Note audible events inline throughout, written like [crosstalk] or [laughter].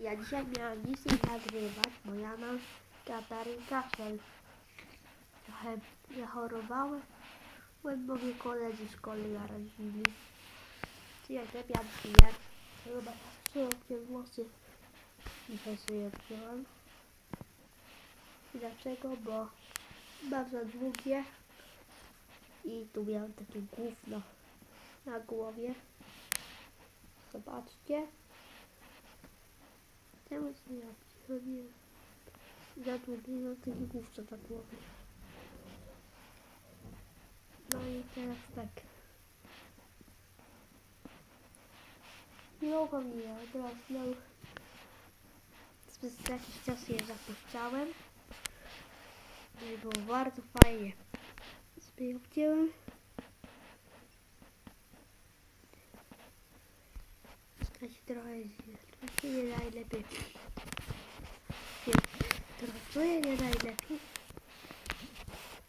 Ja dzisiaj miałam nic nie nagrywać, bo ja mam katarę kaszel. Trochę zachorowałem, bo mnie koledzy z szkoły narazili. Czy jak lepiej piję, chyba przyjąłem włosy dzisiaj sobie wziąłem. Dlaczego? Bo bardzo długie i tu miałem takie gówno na głowie. Zobaczcie. Czemu się ja przychodziłem? Za długie mam takie gówno na głowie. No i teraz tak. Miło mi ja teraz no przez jakiś czas je zapuszczałem. No i było bardzo fajnie. Sobie. Ja się trochę źle, trochę nie najlepiej. Wiem, czuję nie najlepiej.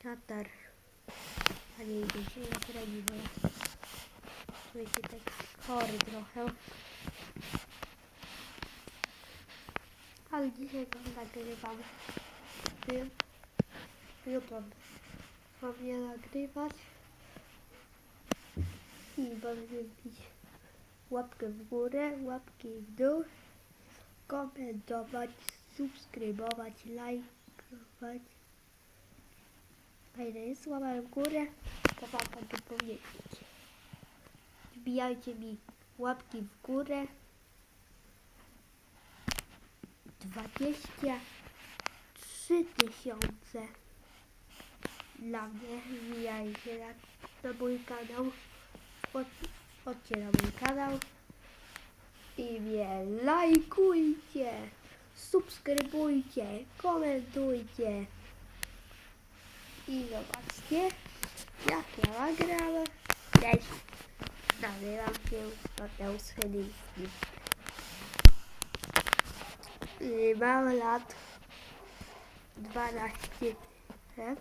Katar. A nie idzie się na. Czuję się tak chory trochę. Ale dzisiaj wam nagrywam film. Jutro mam je nagrywać. I będę bić łapkę w górę, łapki w dół, komentować, subskrybować, lajkować. Fajne jest w górę, to wam mogę powiedzieć. Wbijajcie mi łapki w górę. 23 tysiące dla mnie. Wbijajcie na, na mój kanał. Chodź, chodźcie mój kanał i mnie lajkujcie, subskrybujcie, komentujcie i zobaczcie jak ja nagrałem. Cześć, nazywam się Mateusz Chyliński. I Mam lat 12 lat.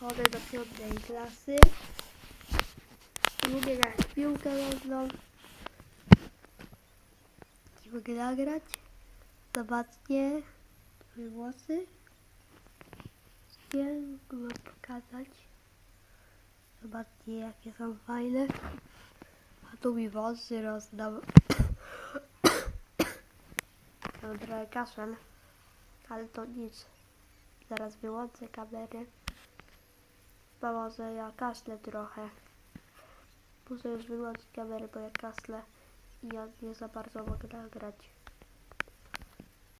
Chodzę do piątej klasy. Lubię grać w piłkę nożną. Nie mogę nagrać. Zobaczcie moje włosy. Nie mogę pokazać. Zobaczcie jakie są fajne. A tu mi włosy rozdał. [coughs] Mam trochę kaszel. Ale to nic. Zaraz wyłączę kamerę. Bo może ja kaszlę trochę. Muszę już wyłączyć kamerę, bo ja kaszlę i ja nie za bardzo mogę nagrać.